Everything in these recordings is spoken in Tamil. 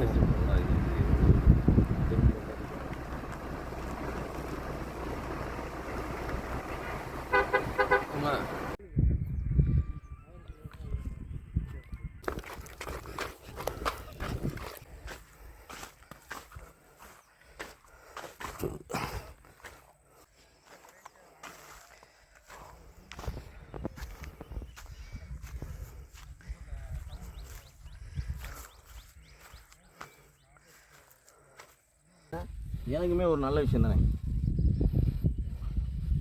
まあ எனக்குமே ஒரு நல்ல விஷயம் தானே?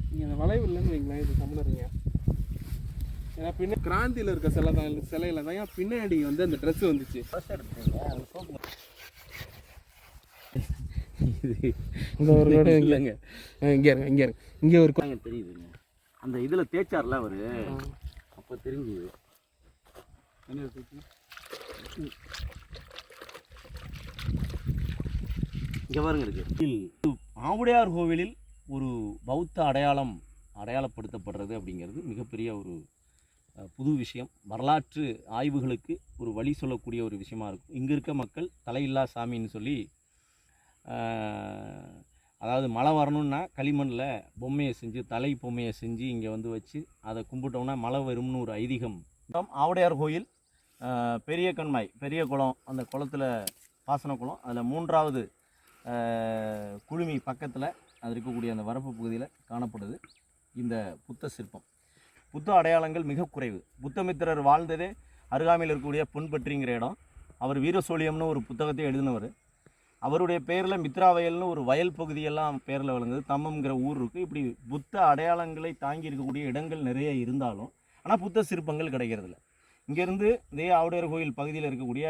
நீங்கள் அந்த வளைவு இல்லைன்னு வைங்களேன் இது தமிழருங்க. ஏன்னா பின்ன கிராந்தியில் இருக்க சிலை தான் சிலையில தான். ஏன் பின்னாடி வந்து அந்த ட்ரெஸ் வந்துச்சு. இந்த ஒரு இல்லைங்க. இங்கே இருங்க இங்கே இருங்க. இங்கே ஒரு தாங்க தெரியுதுங்க? அந்த இதில் தேய்ச்சார்ல அவர்? அப்போ தெரிஞ்சுது. இங்கே பாருங்க இருக்கு. ஆவுடையார் கோவிலில் ஒரு பௌத்த அடையாளம் அடையாளப்படுத்தப்படுறது அப்படிங்கிறது மிகப்பெரிய ஒரு புது விஷயம். வரலாற்று ஆய்வுகளுக்கு ஒரு வழி சொல்லக்கூடிய ஒரு விஷயமா இருக்கும். இங்கே இருக்க மக்கள் தலையில்லா சாமின்னு சொல்லி அதாவது மழை வரணும்னா களிமண்ணில் பொம்மையை செஞ்சு தலை பொம்மையை செஞ்சு இங்கே வந்து வச்சு அதை கும்பிட்டோம்னா மழை வரும்னு ஒரு ஐதீகம். ஆவுடையார் கோயில் பெரிய கண்மாய் பெரிய குளம் அந்த குளத்தில் பாசன குளம் அதில் மூன்றாவது குழுமி பக்கத்தில் அது இருக்கக்கூடிய அந்த வரப்பு பகுதியில் காணப்படுது இந்த புத்த சிற்பம். புத்த அடையாளங்கள் மிக குறைவு. புத்தமித்திரர் வாழ்ந்ததே அருகாமையில் இருக்கக்கூடிய பொன்பற்றிங்கிற இடம். அவர் வீரசோழியம்னு ஒரு புத்தகத்தை எழுதினவர். அவருடைய பேரில் மித்ராவயல்னு ஒரு வயல் பகுதியெல்லாம் பேரில் விளங்குது. தம்மம்ங்கிற ஊர் இருக்குது இப்படி புத்த அடையாளங்களை தாங்கி இருக்கக்கூடிய இடங்கள் நிறைய இருந்தாலும் ஆனால் புத்த சிற்பங்கள் கிடைக்கிறதில்ல. இங்கேருந்து இதே ஆவுடையார் கோயில் பகுதியில் இருக்கக்கூடிய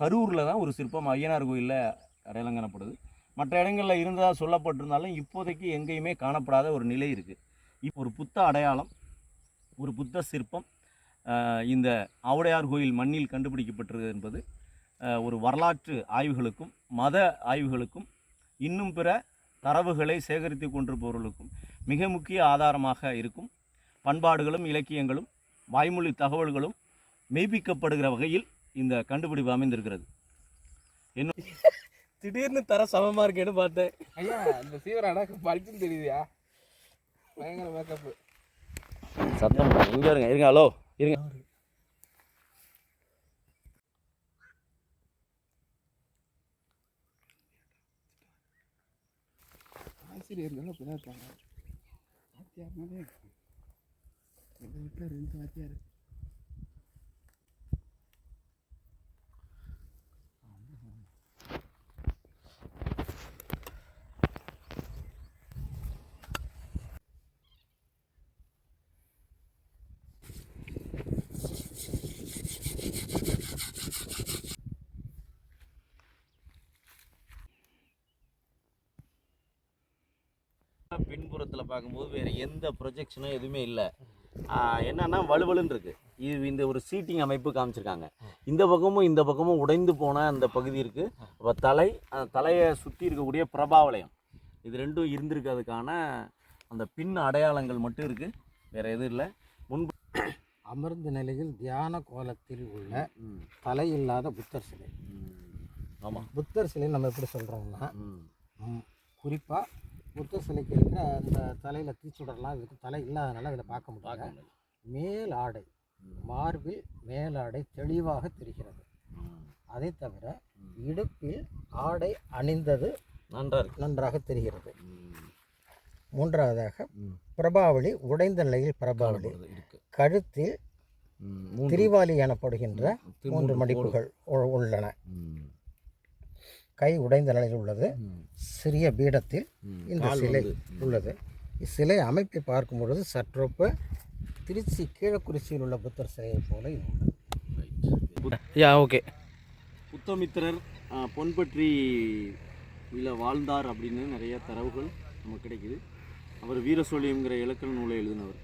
கரூரில் தான் ஒரு சிற்பம் ஐயனார் கோயிலில் அடையாளம் காணப்படுது மற்ற இடங்களில் இருந்ததாக சொல்லப்பட்டிருந்தாலும் இப்போதைக்கு எங்கேயுமே காணப்படாத ஒரு நிலை இருக்குது இப்போ ஒரு புத்த அடையாளம் ஒரு புத்த சிற்பம் இந்த ஆவுடையார் கோயில் மண்ணில் கண்டுபிடிக்கப்பட்டிருக்கு என்பது ஒரு வரலாற்று ஆய்வுகளுக்கும் மத ஆய்வுகளுக்கும் இன்னும் பிற தரவுகளை சேகரித்து கொண்டிருப்பவர்களுக்கும் மிக முக்கிய ஆதாரமாக இருக்கும். பண்பாடுகளும் இலக்கியங்களும் வாய்மொழி தகவல்களும் மெய்ப்பிக்கப்படுகிற வகையில் இந்த கண்டுபிடிப்பு அமைந்திருக்கிறது. திடீர்னு தர சமமாக இருக்கேன்னு பார்த்தேன். ஐயா இந்த சீவராடா பளிச்சுன்னு தெரியுதுயா? பயங்கர மேக்கப்பு சத்தம் இங்கே இருங்க இருங்க ஹலோ இருங்க. ஆசிரியர் இருந்தாலும் அப்படிதான் இருப்பாங்க வாத்தியார் மாதிரி எங்கள் வீட்டில் ரெண்டு வாத்தியார் பின்புறத்தில் பார்க்கும்போது வேறு எந்த ப்ரொஜெக்ஷனும் எதுவுமே இல்லை. என்னன்னா வலுவலுன்னு இருக்கு. இது இந்த ஒரு சீட்டிங் அமைப்பு காமிச்சிருக்காங்க. இந்த பக்கமும் இந்த பக்கமும் உடைந்து போன அந்த பகுதி இருக்கு. அப்போ தலை அந்த தலையை சுற்றி இருக்கக்கூடிய பிரபாவலயம். இது ரெண்டும் இருந்திருக்கிறதுக்கான அந்த பின் அடையாளங்கள் மட்டும் இருக்கு. வேற எதுவும் இல்லை. முன்பு அமர்ந்த நிலையில் தியான கோலத்தில் உள்ள ம், தலையில்லாத புத்தர் சிலை. ஆமாம் புத்தர் சிலை நம்ம எப்படி சொல்கிறோம்னா குறிப்பாக புத்தர் சிலைக்கு இருக்கிற அந்த தலையில் தீச்சுடர்லாம் இதுக்கு தலை இல்லாதனால அதில் பார்க்க முடியாது மேல் ஆடை. மார்பில் மேலாடை தெளிவாக தெரிகிறது. அதை தவிர. இடுப்பில் ஆடை அணிந்தது நன்றா இருக்கு நன்றாக தெரிகிறது. மூன்றாவதாக. பிரபாவளி உடைந்த நிலையில் பிரபாவளி கழுத்தில். திரிவாலி எனப்படுகின்ற மூன்று. மடிப்புகள் உள்ளன. கை உடைந்த நிலையில் உள்ளது. சிறிய பீடத்தில். இந்த சிலை. உள்ளது. இச்சிலை அமைப்பை பார்க்கும் பொழுது சற்றொப்ப திருச்சி கீழக்குறிச்சியில் உள்ள புத்தர் சிலையை போல இது உள்ளது. யா ஓகே புத்தமித்திரர் பொன்பற்றி இதில் வாழ்ந்தார் அப்படின்னு நிறைய தரவுகள் நமக்கு கிடைக்குது. அவர் வீரசோழியம்ங்கிற இலக்கண நூலை எழுதினவர்.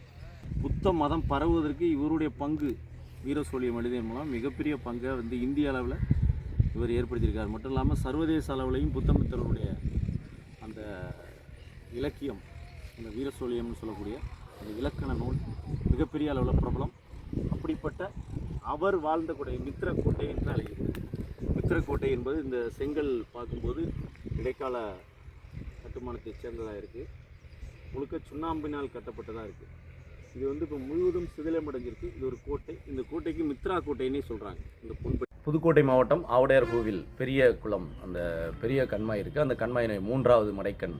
புத்த மதம் பரவுவதற்கு இவருடைய பங்கு வீரசோழியம் எழுதியதன் மூலம் மிகப்பெரிய பங்கை வந்து இந்திய அளவில் இவர் ஏற்படுத்தியிருக்கார். மட்டும் இல்லாமல் சர்வதேச அளவுலையும் புத்தமித்தருடைய அந்த இலக்கியம் அந்த வீரசோழியம்னு சொல்லக்கூடிய அந்த இலக்கண நூல் மிகப்பெரிய அளவில் பிரபலம். அப்படிப்பட்ட அவர் வாழ்ந்த கோட்டை மித்திர கோட்டை என்று அழைக்கப்படுது மித்திரக்கோட்டை என்பது இந்த செங்கல் பார்க்கும்போது இடைக்கால கட்டுமானத்தைச் சேர்ந்ததாக இருக்குது முழுக்க சுண்ணாம்பினால் கட்டப்பட்டதாக இருக்குது இது வந்து இப்போ முழுவதும் சிதிலமடைஞ்சிருக்கு. இது ஒரு கோட்டை. இந்த கோட்டைக்கு மித்ரா கோட்டைன்னே சொல்கிறாங்க இந்த பொன்பை புதுக்கோட்டை மாவட்டம் ஆவுடையார் கோவில் பெரிய குளம் அந்த பெரிய கண்மாய் இருக்குது அந்த கண்மாயினை மூன்றாவது மடைக்கண்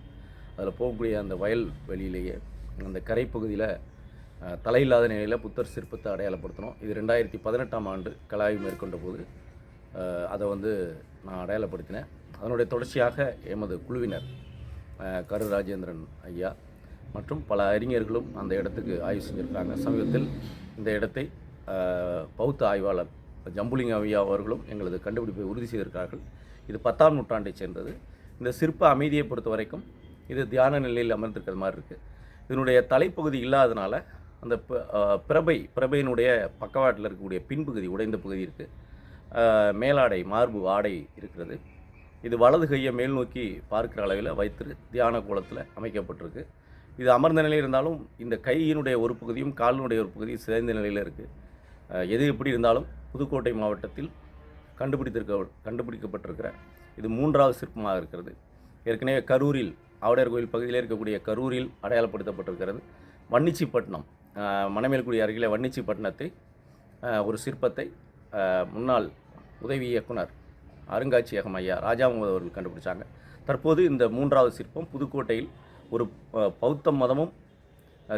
அதில் போகக்கூடிய அந்த வயல் வெளியிலேயே அந்த கரை பகுதியில் தலையில்லாத நிலையில் புத்தர் சிற்பத்தை அடையாளப்படுத்தணும். இது ரெண்டாயிரத்தி பதினெட்டாம் ஆண்டு கலாய்வு மேற்கொண்ட போது அதை வந்து நான் அடையாளப்படுத்தினேன். அதனுடைய தொடர்ச்சியாக எமது குழுவினர் கரு ராஜேந்திரன் ஐயா மற்றும் பல அறிஞர்களும் அந்த இடத்துக்கு ஆய்வு செஞ்சுருக்காங்க. சமீபத்தில் இந்த இடத்தை பௌத்த ஆய்வாளர் ஜம்புலிங் அவியா அவர்களும் எங்களது கண்டுபிடிப்பை உறுதி செய்திருக்கிறார்கள். இது பத்தாம் நூற்றாண்டைச் சேர்ந்தது. இந்த சிற்ப அமைதியை பொறுத்த வரைக்கும் இது தியான நிலையில் அமர்ந்திருக்கிற மாதிரி இருக்குது இதனுடைய தலைப்பகுதி இல்லாதனால அந்த ப- பிரபை பிரபையினுடைய பக்கவாட்டில் இருக்கக்கூடிய பின்பகுதி உடைந்த பகுதி இருக்குது மேலாடை மார்பு ஆடை இருக்கிறது. இது வலது கையை மேல் நோக்கி பார்க்குற அளவில் வைத்து தியான கோலத்தில் அமைக்கப்பட்டிருக்கு. இது அமர்ந்த நிலையில் இருந்தாலும் இந்த கையினுடைய ஒரு பகுதியும் காலினுடைய ஒரு பகுதியும் சிதைந்த நிலையில் இருக்குது எது எப்படி இருந்தாலும் புதுக்கோட்டை மாவட்டத்தில் கண்டுபிடித்திருக்க கண்டுபிடிக்கப்பட்டிருக்கிற இது மூன்றாவது சிற்பமாக இருக்கிறது. ஏற்கனவே கரூரில் ஆவுடையார் கோயில் பகுதியில் இருக்கக்கூடிய கரூரில் அடையாளப்படுத்தப்பட்டிருக்கிறது. வன்னிச்சிப்பட்டினம் மணமேல்குடி அருகிலே வன்னிச்சிப்பட்டினத்தை ஒரு சிற்பத்தை முன்னாள் உதவி இயக்குனர் அருங்காட்சியகம் ஐயா ராஜாமுகத் அவர்கள் கண்டுபிடிச்சாங்க. தற்போது இந்த மூன்றாவது சிற்பம் புதுக்கோட்டையில் ஒரு பௌத்த மதமும்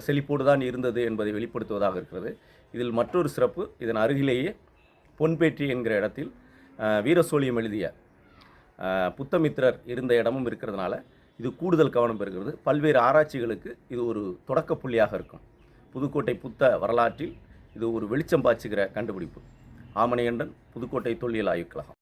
செழிப்போடு தான் இருந்தது என்பதை வெளிப்படுத்துவதாக இருக்கிறது. இதில் மற்றொரு சிறப்பு இதன் அருகிலேயே பொன்பேற்றி என்கிற இடத்தில் வீரசோழியம் எழுதிய புத்தமித்திரர் இருந்த இடமும் இருக்கிறதுனால இது கூடுதல் கவனம் பெறுகிறது. பல்வேறு ஆராய்ச்சிகளுக்கு இது ஒரு தொடக்க புள்ளியாக இருக்கும். புதுக்கோட்டை புத்த வரலாற்றில் இது ஒரு வெளிச்சம் பாய்ச்சுகிற கண்டுபிடிப்பு. ஆமணிகண்டன் புதுக்கோட்டை தொல்லியல் ஆய்வுக்கழகம்